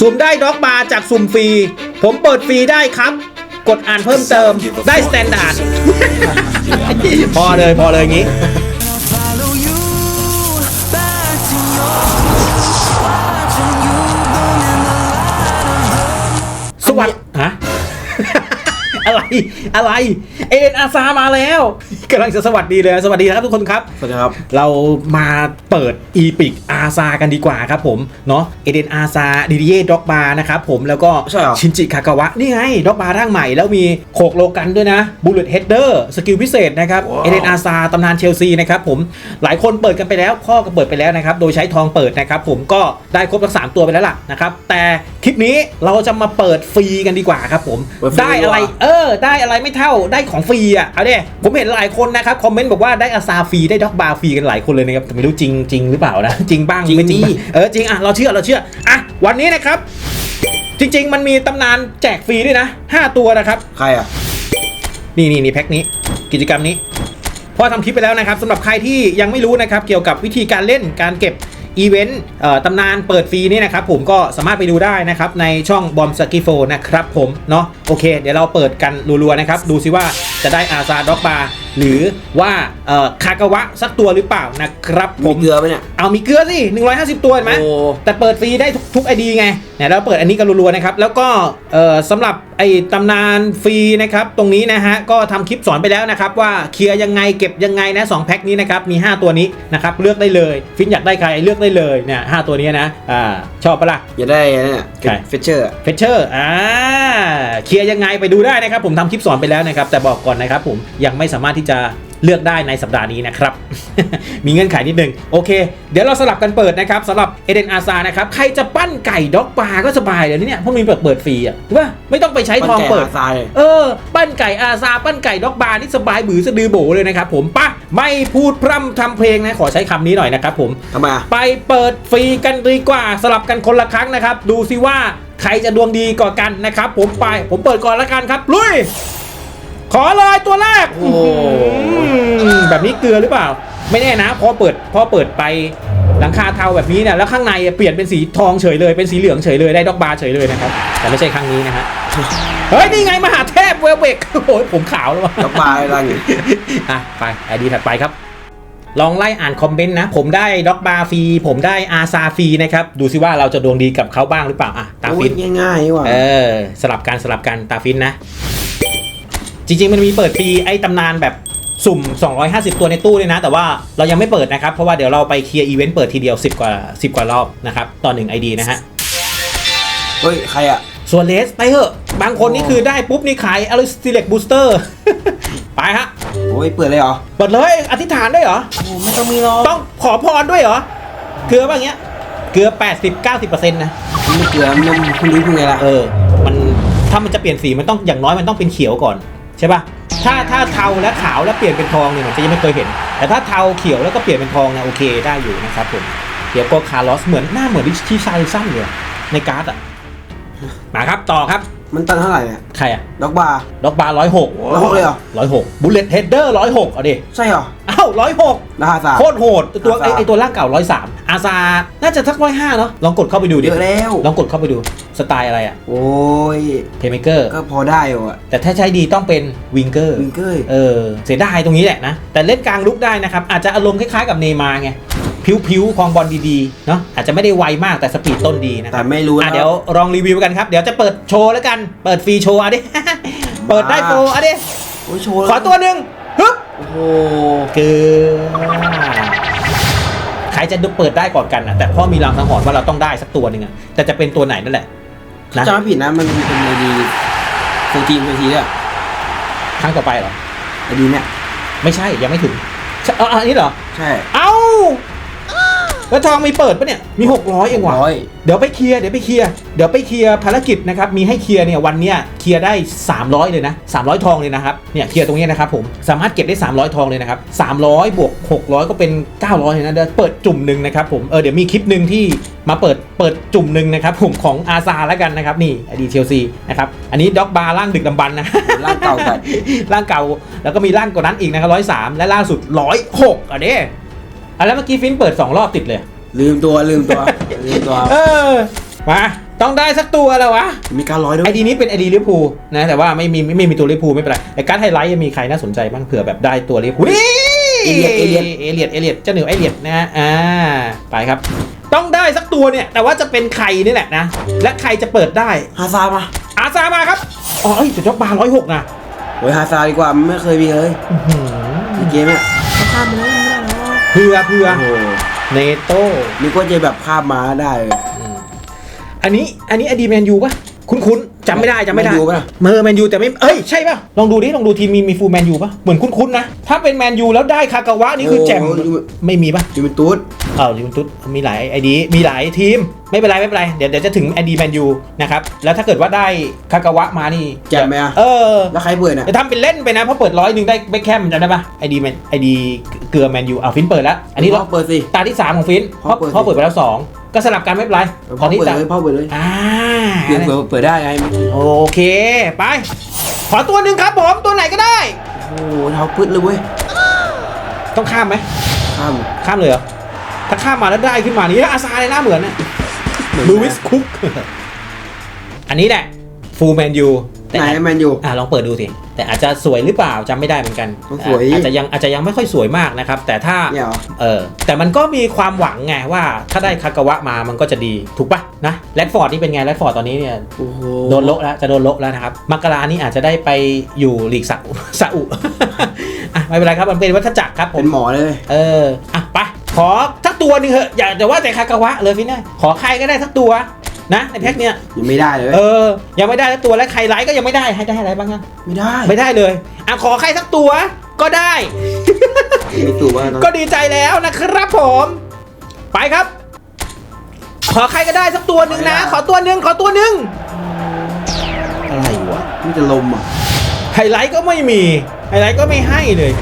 สุ่มได้ด็อกบาร์จากสุ่มฟรี ผมเปิดฟรีได้ครับ กดอ่านเพิ่มเติมได้สแตนดาร์ด พอเลยพอเลยงี้ สวัสดีฮะ อะไร อะไร เอ็นอาซามาแล้ว กำลังจะสวัสดีเลย สวัสดีนะครับทุกคนครับ สวัสดีครับ เรามาเปิดอีพิกอาซากันดีกว่าครับผม เนาะเอเดนอาซาดิดิเย่ด็อกบาร์นะครับผมแล้วก็ใช่เหรอ ชินจิคากาวะ นี่ไงด็อกบาร์ร่างใหม่ แล้วมีโขกโลกันด้วยนะบูเลตเฮดเดอร์สกิลพิเศษนะครับว้าว เอเดนอาซาตำนานเชลซีนะครับผมหลายคนเปิดกันไปแล้ว พ่อก็เปิดไปแล้วนะครับ โดยใช้ทองเปิดนะครับผมก็ได้ครบทั้งสามตัวไปแล้วล่ะนะครับแต่คลิปนี้เราจะมาเปิดฟรีกันดีกว่าครับผม เปิดฟรีได้อะไร ดีกว่า เออ ได้อะไรไม่เท่าได้ของฟรีอะเอาเด้ผมเห็นหลายคนนะครับคอมเมนต์บอกว่าได้อาซาฟรีได้ด็อกบาร์ฟรีกันหลายคนเลยนะครับแต่ไม่รู้จริงจริงหรือเปล่านะ จริงบ้างจริงไม่จริงบ้างดิเออจริงอะเราเชื่อเราเชื่ออะวันนี้นะครับ จริง ๆ มันมีตำนานแจกฟรีด้วยนะ 5 ตัวนะครับใครอะนี่นี่นี่แพ็คนี้ กิจกรรมนี้พอทำคลิปไปแล้วนะครับสำหรับใครที่ยังไม่รู้นะครับเกี่ยวกับวิธีการเล่นการเก็บอีเวนต์เอ่อตำนานเปิดฟรีนี่นะครับผมก็สามารถไปดูได้นะครับในช่องบอมสกิโฟนะครับผมเนาะโอเค เดี๋ยวเราเปิดกันรัวๆนะครับ ดูซิว่าจะได้อาซาด็อกบาร์ หรือว่าเอ่อคากาวะสักตัวหรือเปล่านะครับผมีมเกลือไหมเนี่ย เอามีเกลือสิ 150 ตัวเห็นไหม โอ้ แต่เปิดฟรีได้ทุกทุกไอดีไงเนี่ยเราเปิดอันนี้กันรัวๆนะครับ แล้วก็เอ่อสำหรับไอ้ตำนานฟรีนะครับ ตรงนี้นะฮะ ก็ทำคลิปสอนไปแล้วนะครับ ว่าเคลียร์ยังไงเก็บยังไงนะสองแพ็คนี้นะครับ มี 5 ตัวนี้นะครับ เลือกได้เลย ฟินอยากได้ใครเลือกได้เลยเนี่ยหตัวนี้นะอ่าชอบปะล่ะ อย่าได้เนี่ยใคร เฟเชอร์เฟเชอร์อ่าเคลียร์ยังไงไปดูได้นะครับ ผมทำคลิปสอนไปแล้วนะครับ แต่บอกก่อนนะครับผมยังไม่สามารถที่จะเลือกได้ในสัปดาห์นี้นะครับ มีเงื่อนไขนิดนึง โอเค เดี๋ยวเราสลับกันเปิดนะครับสำหรับเอเดนอาซานะครับ ใครจะปั้นไก่ด็อกปลาก็สบายเลยเนี่ยพวกนี้เปิดเปิดฟรีอะถูกป่ะไม่ต้องไปใช้ทองเปิดทรายเออ ปั้นไก่อาซา ปั้นไก่ด็อกบาร์นี่สบายบือสะดือโบเลยนะครับผมปะไม่พูดพร่ำทำเพลงนะขอใช้คำนี้หน่อยนะครับผมทำไมอะไปเปิดฟรีกันดีกว่าสลับกันคนละครั้งนะครับ ดูซิว่าใครจะดวงดีกว่ากันนะครับ ผมไปผมเปิดก่อนละกันครับลุย ขอเลยตัวแรกโอ้อืมแบบนี้เกลือหรือเปล่า ไม่แน่นะพอเปิดพอเปิดไปหลังคาเทาแบบนี้เนี่ยแล้วข้างในเปลี่ยนเป็นสีทองเฉยเลยเป็นสีเหลืองเฉยเลยได้ดอกบาร์เฉยเลยนะครับแต่ไม่ใช่ครั้งนี้นะฮะเฮ้ยนี่ไงมหาเทพเวลเบกโอ้โหผมขาวแล้ววะดอกบาร์อะไรอย่างงี้อะไปไอดีถัดไปครับ ลองไล่อ่านคอมเมนต์นะ ผมได้ด็อกบาร์ฟรีผมได้อาซาฟรีนะครับดูซิว่าเราจะดวงดีกับเขาบ้างหรือเปล่าอะตาโอ้ฟิยนง่ายๆนี่หว่ะเออสลับกันสลับกันตาฟินนะ จริง ๆ มันมีเปิดฟรีไอ้ตำนานแบบสุ่ม 250 ตัวในตู้เลยนะ แต่ว่าเรายังไม่เปิดนะครับ เพราะว่าเดี๋ยวเราไปเคลียร์อีเวนต์เปิดทีเดียว 10 กว่า 10 กว่ารอบนะครับ ต่อ1 ID นะฮะ เฮ้ย ใครอะ ส่วนเลสไปเถอะ บางคนนี่คือได้ปุ๊บนี่ขายอะไรสิเล็กบูสเตอร์ ไปฮะ โอ้ย เปิดเลยเหรอ เปิดเลย อธิษฐานด้วยเหรอ โอ้ไม่ต้องมีหรอกต้องขอพรด้วยเหรอ เกลือป่ะอย่างเงี้ย เกลือ 80 90%นะ ไม่เกลือมันมันคุณรู้คุณไงล่ะ เออ มัน ถ้ามันจะเปลี่ยนสี มันต้อง อย่างน้อยมันต้องเป็นเขียวก่อน ใช่ป่ะถ้าถ้าเทาและขาวแล้วเปลี่ยนเป็นทองเนี่ยมันจะยังไม่เคยเห็น แต่ถ้าเทาเขียวแล้วก็เปลี่ยนเป็นทองเนี่ยโอเคได้อยู่นะครับผมเดี๋ยวก็คาร์ลอสเหมือนหน้าเหมือนที่ชายสั้นเลยในการ์ดอะมาครับต่อครับ มันตันเท่าไหร่เนี่ยใครอะดอกบาร์ ด็อกบาร์ร้อยหก106เลยเหรอ ร้อยหกบุลเลตเฮดเดอร์ร้อยหกเอาดิ ใช่เหรอ อ้าวร้อยหกราคาสาม โคตรโหด ตัวไออาซาไอตัวร่างเก่าร้อยสามอาซา น่าจะทักร้อยห้าเนาะ ลองกดเข้าไปดูดิ เยอะแล้ว ลองกดเข้าไปดู สไตล์อะไรอะโอ้ย เพย์เมเกอร์ ก็พอได้อยู่อะแต่ถ้าใช้ดีต้องเป็นวิงเกอร์ วิงเกอร์ เออ เสียดายตรงนี้แหละนะ แต่เล่นกลางลุกได้นะครับ อาจจะอารมณ์คล้ายๆกับเนย์มาร์ไง ผิวๆคลองบอลดีๆเนาะอาจจะไม่ได้ไวมากแต่สปีดต้นดีนะคแต่รับไม่รู้อะนะ เดี๋ยวลองรีวิวกันครับ เดี๋ยวจะเปิดโชว์แล้วกันเปิดฟรีโชว์อะดิ เปิดได้โปรอะดิโอ้ยโชว์ขอตัวหนึ่งฮึบ โอ้โหเกลือใครจะดูเปิดได้ก่อนกันนะแต่พ่อมีรางสังหรณ์ว่าเราต้องได้สักตัวหนึ่งอะแต่จะเป็นตัวไหนนั่นแหละ นะ จำไม่ผิดนะมันเป็นไอดีโฟทีมโฟทีเนี่ยครั้งต่อไปเหรอไอดีเนี่ย ไม่ใช่ยังไม่ถึงใช่เอออันนี้เหรอ ใช่ เอ้า แล้วทองมีเปิดปะเนี่ย มี 600 เองว่ะ ร้อย เดี๋ยวไปเคลียร์ เดี๋ยวไปเคลียร์ เดี๋ยวไปเคลียร์ภารกิจนะครับ มีให้เคลียร์เนี่ยวันเนี้ยเคลียร์ได้ 300 เลยนะ 300 ทองเลยนะครับ เนี่ยเคลียร์ตรงเนี้ยนะครับผม สามารถเก็บได้ 300 ทองเลยนะครับ 300 บวก 600 ก็เป็น 900เลยนะ เดี๋ยวเปิดจุ่มหนึ่งนะครับผม เออเดี๋ยวมีคลิปหนึ่งที่มาเปิด เปิดจุ่มหนึ่งนะครับผมของอาซาแล้วกันนะครับนี่อดีเชลซีนะครับ อันนี้ด็อกบาร์ล่างดึกดำบรรพ์นะ ร่างเก่าไป ร่างเก่าแล้วก็มีร่างกว่านั้นอีกนะครับร้อยสามและล่าสุดร้อยหกอะเด้ อะแล้วเมื่อกี้ฟินเปิด2รอบติดเลย ลืมตัวลืมตัวลืมตัวเออมาต้องได้สักตัวแล้ววะ มีการร้อยด้วไอยดีนี้เป็นไอดีลิเวอร์พูลนะแต่ว่าไม่มีไม่ไม่มีตัวลิเวอร์พูลไม่เป็นไรแต่การดไฮไลท์ยังมีใครน่าสนใจบ้างเผื่อแบบได้ตัวลิเวอร์พูลนี่เอเลียดเอเลียดเอเลียดเอเลียดเจ้าหนูเอเลียดนะฮะอ่าไปครับ ต้องได้สักตัวเนี่ย แต่ว่าจะเป็นใครนี่แหละนะ และใครจะเปิดได้ฮาซาร์มาอาซามาครับอ๋อเอ้ยแต่จ็อบบาร้อยหกนะโอ้ยฮาซาร์ดีกว่าไม่เคยมีเลยในเกมเนี่ยข้ามไปแล้วไม่ได้แล้ว เพื่อเพื่อโอ้โหเนโต้นึกว่าจะแบบข้ามมาได้เลยอันนี้อันนี้อดีแมนยูปะ คุ้นคุ้นๆจำไม่ได้จำไม่ได้แมนยูปะล่ะเมอร์แมนยูแต่ไม่เอ้ยใช่ปะลองดูดิลองดูทีมมีมีฟูลแมนยูปะเหมือนคุ้นคุ้นๆนะถ้าเป็นแมนยูแล้วได้คากาวะนี่คือแจ่มโอ้โหไม่มีปะยูเวนตุส เออลิมตุสมีหลายไอดีมีหลายทีม ไม่เป็นไร ไม่เป็นไร เดี๋ยวเดี๋ยวจะถึงไอดีแมนยูนะครับ แล้วถ้าเกิดว่าได้คากาวะมานี่แจ่มไหมอะ เออแล้วใครเปิดเนี่ยจะทำเป็นเล่นไปนะ เพราะเปิดร้อยหนึ่งได้เบคแคมจำได้ปะไอดีแมนไอดีเกลือแมนยูเอาฟินเปิดแล้ว อันนี้พ่เราอเปิดสิ ตาที่ 3 ของฟินเพพ่อราะเปิดสิเพราะเปิดไปแล้ว 2 ก็สลับกันไม่เป็นไรพ่ตออนนี้เปิดตาเลยพ่อเปิดเลยอ่าเปิดเปิดเปิดได้ไงโอเคไป ขอตัวหนึ่งครับผมตัวไหนก็ได้ โอ้โหเท้าพืดเลยเว้ยต้องข้ามไหมข้ามข้ามเลยเหรอถ้าข้ามมาแล้วได้ขึ้นมานี่อาซาเลยหน้าเหมือนน่ะเหมือนลูวิสคุกอันนี้แหละฟูลแมนยู ไหนแมนยูอะลองเปิดดูสิ แต่อาจจะสวยหรือเปล่าจำไม่ได้เหมือนกันต้องสวยอาจจะยังอาจจะยังไม่ค่อยสวยมากนะครับ แต่ถ้าเนี่ยเหรอเออแต่มันก็มีความหวังไงว่าถ้าได้คากาวะมามันก็จะดีถูกปะนะแรดฟอร์ดนี่เป็นไงแรดฟอร์ดตอนนี้เนี่ยโอ้โหโดนโละแล้วจะโดนโละแล้วนะครับมกรานี่อาจจะได้ไปอยู่ลีกซาอุซาอุอะไม่เป็นไรครับมันเป็นวัฏจักรครับผเป็มนหมอเลย เอออะไปขอสักตัวหนึ่งเหอะอย่าจะว่าแต่คากาวะเลยฟินนะขอใครก็ได้สักตัว นะในแพ็คเนี้ยยังไม่ได้เลยเออ ยังไม่ได้สักตัวและใครไลท์ก็ยังไม่ได้ให้ได้อะไรบ้างยังไม่ได้ไม่ได้เลยอะขอใครสักตัวก็ได้มีตัวว่าต้องก็ดีใจแล้วนะครับผม ไปครับ ขอใครก็ได้สักตัวหนึ่งนะ ขอตัวหนึ่งขอตัวหนึ่งอะไรวะมันจะลมอะไฮไลท์ก็ไม่มีไฮไลท์ก็ไม่ให้เลย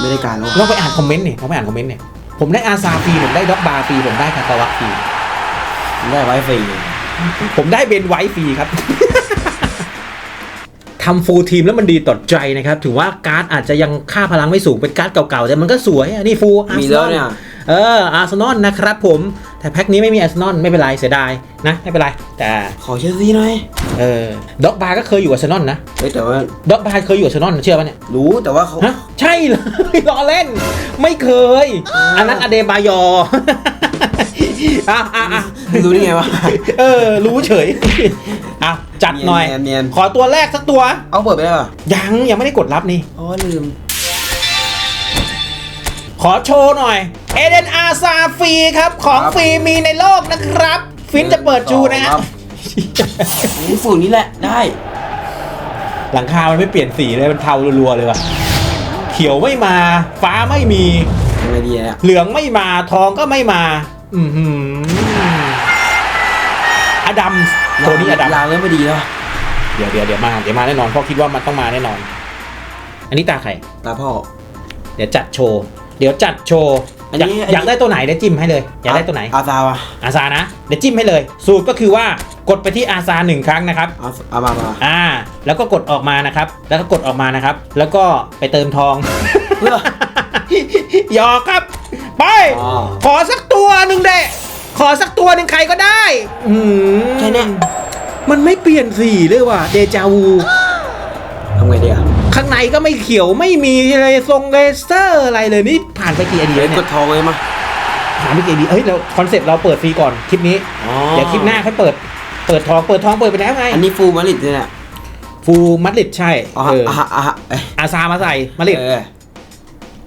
ไม่ได้การแล้วลองไปอ่านคอมเมนต์นี่ลองไปอ่านคอมเมนต์เนี่ยผมได้อาซาฟรีผมได้ด็อกบาร์ฟรีผมได้คากาวะฟรีได้ไว้ฟรี ผมได้เบนไวท์ฟรีครับทำฟูลทีมแล้วมันดีต่อใจนะครับ ถือว่าการ์ดอาจจะยังค่าพลังไม่สูงเป็นการ์ดเก่าๆ แต่มันก็สวยอะนี่ฟูอาร์มีเซแล้นวอลเนี่ยเอออาร์เซนอลนะครับผม แต่แพ็คนี้ไม่มีอาร์เซนอลไม่เป็นไรเสียดายนะ ไม่เป็นไร แต่ขอเชลซีหน่อยเออด็อกบาร์ก็เคยอยู่อาร์เซนอลนะเฮ้ยแต่ว่าด็อกบาร์เคยอยู่อาร์เซนอลเชื่อป่ะเนี่ยรู้แต่ว่าเขาฮะใช่เลยล้อเล่น ไม่เคยอันนั้นอเดบายอ อะอะอะรู้ได้ไงวะเออ รู้เฉยอะจัดหน่อย เนียนเนียน ขอตัวแรกสักตัว เอาเปิดไปได้ป่ะยังยังไม่ได้กดรับนี่ อ๋อลืม ขอโชว์หน่อยเอเดนอาซาฟรีครับ ของฟรีมีในโลกนะครับ ฟินจะเปิดชูนะฮะ นี่ฝุ่นนี่แหละได้ หลังคา มันไม่เปลี่ยนสีเลย มันเทารัวๆเลยว่ะ เขียวไม่มา ฟ้าไม่มียังไงดีเนี่ย เหลืองไม่มา ทองก็ไม่มา อือหืออดัมตัวนี้อดัมลางเริ่มไม่ดีแล้วเดี๋ยวเดี๋ยวเดี๋ยวมาเดี๋ยวมาแน่นอนเพราะคิดว่ามันต้องมาแน่นอน อันนี้ตาใครตาพ่อ เดี๋ยวจัดโชว์เดี๋ยวจัดโชว์อันอยากนี้อันนี้อยากได้ตัวไหนเดี๋ยวจิ้มให้เลยอยากได้ตัวไหนอาซาวะอาซานะเดี๋ยวจิ้มให้เลย สูตรก็คือว่ากดไปที่อาซาหนึ่งครั้งนะครับเอาเอามามาอ่า แล้วก็กดออกมานะครับ แล้วก็กดออกมานะครับ แล้วก็ไปเติมทองเพื่อหยอกครับ ไป อ๋อ ขอสักตัวหนึ่งเดะขอสักตัวหนึ่งใครก็ได้อืมแค่เนี้ยมันไม่เปลี่ยนสีเลยว่ะเดจาวู ทำไงดีอะข้างในก็ไม่เขียวไม่มีเลยทรงเลเซอร์อะไรเลยนี่ผ่านไปกี่ไอเดียเดี๋ยวเนี่กยดทองเลยมาผ่านไปกี่ไอเดียเฮ้ยเราคอนเซ็ปต์เราเปิดฟรีก่อนคลิปนี้ อ๋อเดี๋ยวคลิปหน้าค่อยเปิด เปิดทองเปิดทองเปิดไปแล้วไงอันนี้ฟูมาริดเนี่ยฟูมัดลิดใช่อ๋อเอออะอะเอ้ยอาซามาใส่มัดลิดเออ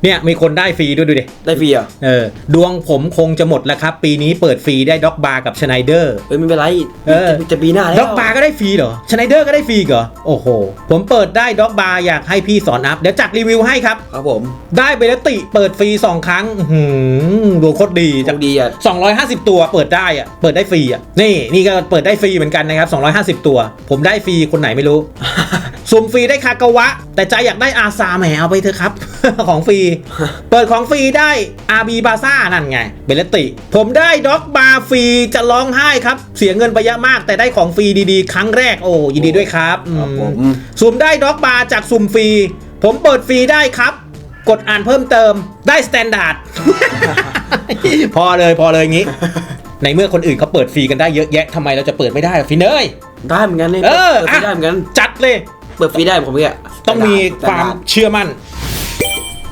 เนี่ยมีคนได้ฟรีด้วยดูดิได้ฟรีเหรอเออดวงผมคงจะหมดแล้วครับ ปีนี้เปิดฟรีได้ด็อกบาร์กับชไนเดอร์ เอ้ยไม่เป็นไรเออ จะจะปีหน้าแล้วด็อกบาร์ก็ได้ฟรีเหรอชไนเดอร์ก็ได้ฟรีเหรอโอ้โห ผมเปิดได้ด็อกบาร์อยากให้พี่สอนอัพ เดี๋ยวจัดรีวิวให้ครับ ครับผมได้เบลติ เปิดฟรี 2 ครั้งอื้อหือดวงโคตรดีโชจากคดีอะ250 ตัวเปิดได้อะเปิดได้ฟรีอะนี่นี่ก็เปิดได้ฟรีเหมือนกันนะครับ250 ตัว ผมได้ฟรีคนไหนไม่รู้ สุ่มฟรีได้คากาวะ แต่ใจอยากได้อาซาแหมเอาไปเถอะครับ ของฟรี เปิดของฟรีได้ RB บาซ่านั่นไง เบลติ ผมได้ด็อกบาร์ฟรีจะร้องไห้ครับ เสียเงินไปเยอะมาก แต่ได้ของฟรีดีๆ ครั้งแรกโอ้ยินดีด้วยครับครับผมอืมสุ่มได้ด็อกบาร์จากสุ่มฟรี ผมเปิดฟรีได้ครับ กดอ่านเพิ่มเติมได้สแตนดาร์ดพอเลยพอเลยงี้ในเมื่อคนอื่นเขาเปิดฟรีกันได้เยอะแยะทำไมเราจะเปิดไม่ได้อะฟินเอ้ยได้เหมือนกันนี่เออเปิดฟรีได้เหมือนกันจัดเลย เปิดฟรีได้ผมเนี่ยต้องมีความเชื่อมั่น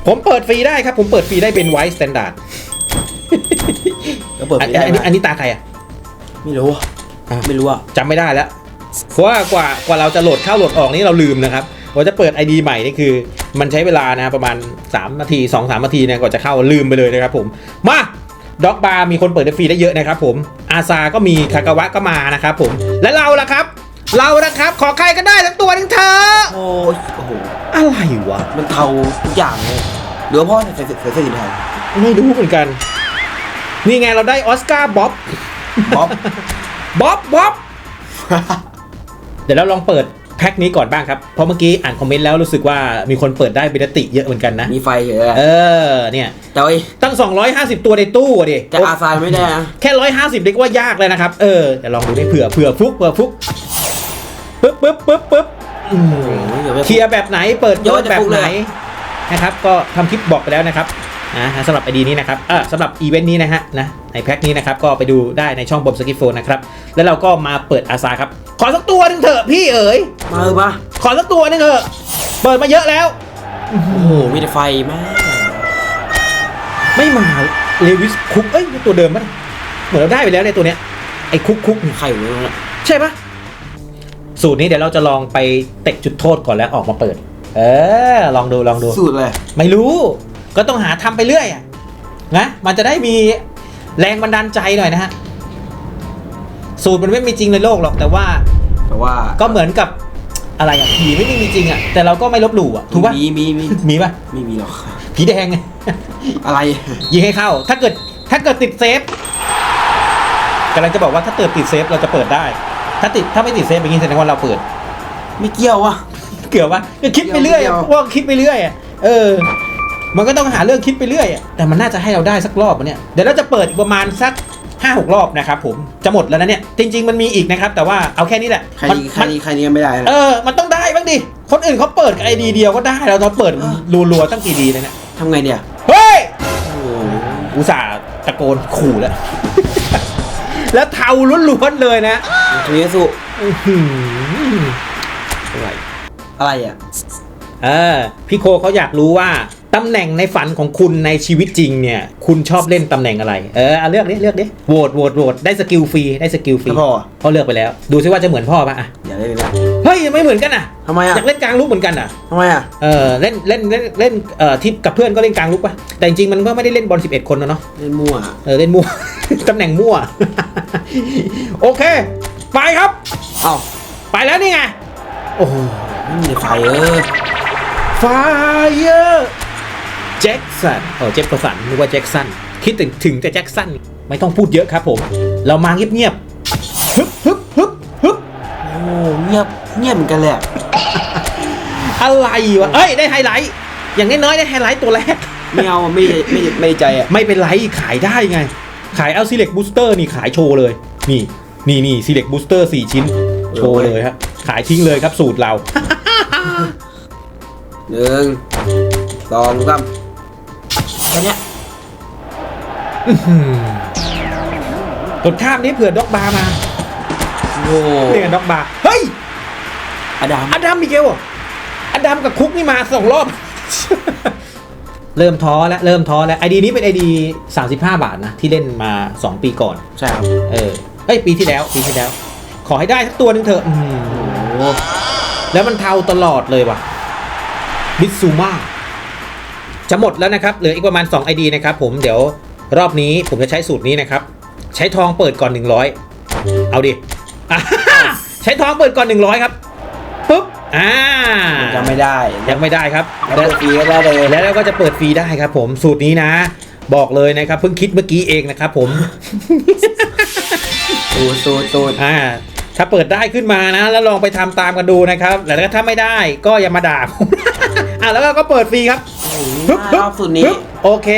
ผมเปิดฟรีได้ครับ ผมเปิดฟรีได้เป็นไวท์สแตนดาร์ดแล้วเปิดฟอันรีได้อันนี้ไหมอันนี้ตาใครอะ ไม่รู้อะอะไม่รู้อะจำไม่ได้แล้ว เพราะว่ากว่ากว่าเราจะโหลดเข้าโหลดออกนี่เราลืมนะครับกว่าจะเปิด ID ใหม่นี่คือ มันใช้เวลานะประมาณ 3 นาที 2-3 นาทีเนี่ยกว่าจะเข้าลืมไปเลยนะครับผม มาด็อกบาร์มีคนเปิดได้ฟรีได้เยอะนะครับผม อาซาก็มีคากาวะก็มานะครับผม และเราล่ะครับ เรานะครับ ขอใครก็ได้สักตัวหนึงเถอะโอ้ยโอ้โห อะไรวะ มันเทาทุกอย่างเลยหรือว่าพ่อใส่ใส่ใส่เสื้อสีแดงไม่รู้เหมือนกัน นี่ไงเราได้ออสการ์บ๊อบ บ๊อบ บ๊อบบ๊อบ เดี๋ยวเราลองเปิดแพ็คนี้ก่อนบ้างครับ เพราะเมื่อกี้อ่านคอมเมนต์แล้วรู้สึกว่ามีคนเปิดได้เบตติเยอะเหมือนกันนะ มีไฟเฉยอะเออ เนี่ย แต่ว่าตั้ง 250 ตัวในตู้อะดิแต่อาซายไม่ได้นะ แค่ 150เรียกว่ายากเลยนะครับ เออเดี๋ยวลองดูได้เผื่อเผื่อฟุกเผื่อฟุก ปึ๊บปึ๊บปึ๊บปึ๊บอืมโอ้ยเดี๋ยวไปเคลียร์แบบไหนเปิดเดี๋ยวเปิดจะแบบฟุกไหเลนยนะครับก็ทำคลิปบอกไปแล้วนะครับนะสำหรับไอดีนี้นะครับเออสำหรับอีเวนต์นี้นะฮะนะในแพ็คนี้นะครับก็ไปดูได้ในช่องบอมสกิฟโฟนนะครับแล้วเราก็มาเปิดอาซาครับ ขอสักตัวหนึงเถอะพี่เอ๋ยมาเออมาขอสักตัวหนึงเถอะเปิดมาเยอะแล้วโอ้โหมีแต่ไฟมากไม่มาเลวิสคุกเอ้ยตัวเดิมปะเหมือนเราได้ไปแล้วในยตัวเนี้ยไอ้คุกคุกเนี่ยไข่อยู่ตรงนั้นใช่ปะ สูตรนี้เดี๋ยวเราจะลองไปเตะจุดโทษก่อนแล้วออกมาเปิด เออ ลองดูลองดู สูตรเลยไม่รู้ ก็ต้องหาทำไปเรื่อยอะนะมันจะได้มีแรงบันดาลใจหน่อยนะฮะ สูตรมันไม่มีจริงในโลกหรอกแต่ว่า แต่ว่าก็เหมือนกับอะไรอะผีไม่ได้มีจริงอะแต่เราก็ไม่ลบหลู่อะถูกปะมีมีมีมีปะไม่มีหรอกผีแดงไงอะไรยิงให้เข้า ถ้าเกิดถ้าเกิดติดเซฟกำลังจะบอกว่าถ้าเกิดติดเซฟเราจะเปิดได้ ถ้าติดถ้าไม่ติดเซฟอย่างนี้แสดงว่าเราเปิด ไม่เกี่ยววะเกี่ยวปะก็คิดไปเรื่อยเกี่ยวว่าคิดไปเรื่อยอะเออ มันก็ต้องหาเรื่องคิดไปเรื่อยอะแต่มันน่าจะให้เราได้สักรอบอะเนี่ยเดี๋ยวเราจะเปิดอีกประมาณสักห้าหกรอบนะครับผมจะหมดแล้วนะเนี่ยจริง ๆ มันมีอีกนะครับ แต่ว่าเอาแค่นี้แหละใครมันนี้ใครมันนี้ใครนี้ไม่ได้นะเออ มันต้องได้บ้างดิคนอื่นเขาเปิดกับไอดีเดียวก็ได้เราเราเปิดรัวๆตั้งกี่ดีเลยเนี่ยทำไงเนี่ยเฮ้ยโอ้โหอุตส่าห์ตะโกนขู่แล้ว แล้วเทาล้วนๆเลยนะทูเยสุอื้อหืออะไรอะไรอะเออพี่โคเขาอยากรู้ว่าตำแหน่งในฝันของคุณในชีวิตจริงเนี่ย คุณชอบเล่นตำแหน่งอะไร เออเอาเลือกดิเลือกดิโหวตโหวตโหวตได้สกิลฟรีได้สกิลฟรีแล้วพ่อพ่อเลือกไปแล้ว ดูซิว่าจะเหมือนพ่อปะอะอย่าเล่นเลยนะ เฮ้ยไม่เหมือนกันอะทำไมอะอยากเล่นกลางลุกเหมือนกันอะทำไมอะเออเล่นเล่นเล่นเล่นเอ่อที่กับเพื่อนก็เล่นกลางลุกปะแต่จริงๆมันก็ไม่ได้เล่นบอล11 คนนะเนาะเล่นมั่วเออเล่นมั่วตำแหน่งมั่ว โอเค ไปครับเอ้าไปแล้วนี่ไงโอ้โหไม่มีไฟเออไฟเออร์แจ็คสันเออเจฟเฟอร์สันนึกว่าแจ็คสันคิดถึงถึงแต่แจ็คสันไม่ต้องพูดเยอะครับผม เรามาเงียบๆฮึบฮึบฮึบฮึบโอ้เงียบ เงียบเหมือนกันเลยอะอะไรวะเอ้ยได้ไฮไลท์อย่างน้อยๆได้ไฮไลท์ตัวแรก ไม่เอาไม่ไม่ไม่ใจอะไม่เป็นไรขายได้ไง ขายเอา Select Booster นี่ขายโชว์เลย นี่นี่นี่ Select Booster 4ชิ้น โชว์เลยครับขายทิ้งเลยครับสูตรเรา หนึ่งสองสามแค่เนี้ยกดข้ามนี้เผื่อด็อกบาร์มาโอ้เรียกกันด็อกบาร์เฮ้ย อดัมอดัมมิเกลอะอดัมกับคุกนี่มาสองรอบ เริ่มท้อแล้วเริ่มท้อแล้วไอดีนี้เป็นไอดี35 บาทนะ ที่เล่นมา 2 ปีก่อนใช่ครับเออเอ้ยปีที่แล้วปีที่แล้ว ขอให้ได้สักตัวหนึงเถอะอืมโอ้แล้วมันเทาตลอดเลยว่ะมิซูมาจะหมดแล้วนะครับ เหลืออีกประมาณ 2 ID นะครับผมเดี๋ยวรอบนี้ผมจะใช้สูตรนี้นะครับ ใช้ทองเปิดก่อน 100 เอาดิอ่าใช้ทองเปิดก่อน 100 ครับปุ๊บ อ่ายังไม่ได้ยังไม่ได้ครับแล้วเปิดฟรีก็ได้เลยแล้วเราก็จะเปิดฟรีได้ครับ ผมสูตรนี้นะ บอกเลยนะครับเพิ่งคิดเมื่อกี้เองนะครับ ผมตูดตูดตูดอ่าถ้าเปิดได้ขึ้นมานะ แล้วลองไปทำตามกันดูนะครับแล้วถ้าไม่ได้ก็อย่ามาด่าผมอะแล้วก็เปิดฟรีครับไม่ได้รอบสุดนี้ปึ๊บโอเค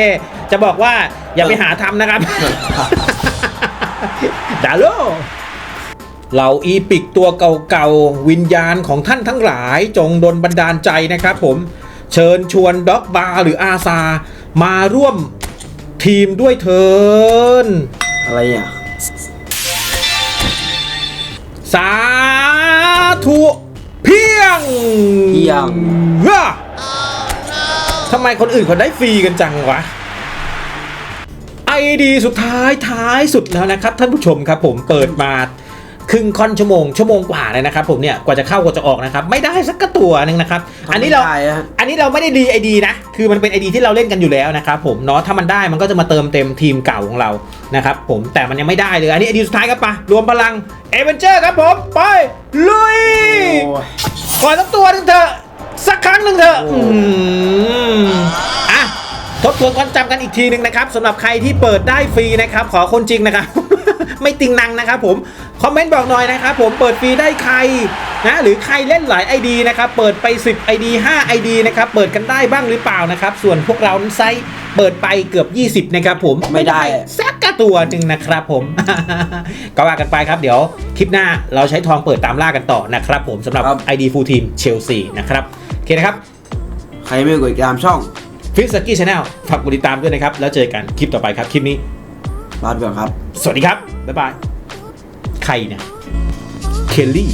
จะบอกว่าอย่าไปหาทำนะครับดาโล เหล่าอีปิกตัวเก่าๆ วิญญาณของท่านทั้งหลายจงดลบันดาลใจนะครับผม เชิญชวนด็อกบาร์หรืออาซา มาร่วมทีมด้วยเทินอะไรอะ สาธุเพียงเพียงว้าทำไมคนอื่นเขาได้ฟรีกันจังวะ ไอดีสุดท้ายท้ายสุดแล้วนะครับท่านผู้ชมครับผมเปิดมา ครึ่งค่อนชั่วโมงชั่วโมงกว่าเลยนะครับผมเนี่ยกว่าจะเข้ากว่าจะออกนะครับไม่ได้สักกระตัวหนึงนะครับอันนี้เรา ทำไม่ได้อะอันนี้เราไม่ได้ดีไอดีนะ คือมันเป็นไอดีที่เราเล่นกันอยู่แล้วนะครับผมเนาะ ถ้ามันได้มันก็จะมาเติมเต็มทีมเก่าของเรา นะครับผม แต่มันยังไม่ได้เลย อันนี้ไอดีสุดท้ายครับปะรวมพลัง เอเวนเจอร์ครับผม ไป ลุย โอ้ย ขอสักตัวหนึ่งเถอะสักครั้งหนึ่งเถอะโอ้ อืมอะทบทวนความจำกันอีกทีหนึ่งนะครับสำหรับใครที่เปิดได้ฟรีนะครับ ขอคนจริงนะครับ ไม่ติงนังนะครับผม คอมเมนต์บอกหน่อยนะครับผมเปิดฟรีได้ใครนะหรือใครเล่นหลาย ID นะครับเปิดไป 10 ID 5 ID นะครับเปิดกันได้บ้างหรือเปล่านะครับส่วนพวกเรานั้นไซส์เปิดไปเกือบ 20 นะครับผมไม่ได้สักกระตัวหนึ่งนะครับผม ก็ว่ากันไปครับเดี๋ยวคลิปหน้าเราใช้ทองเปิดตามล่ากันต่อนะครับผมสำหรับครับ ID Full Team Chelsea นะครับโอเคนะครับ ใครไม่กดติดตามช่องฟิสกี้ชาแนลฝากกดติดตามด้วยนะครับ แล้วเจอกันคลิปต่อไปครับ คลิปนี้ลาไปก่อนครับ สวัสดีครับ บ๊ายบาย ใครเนี่ย เคลลี่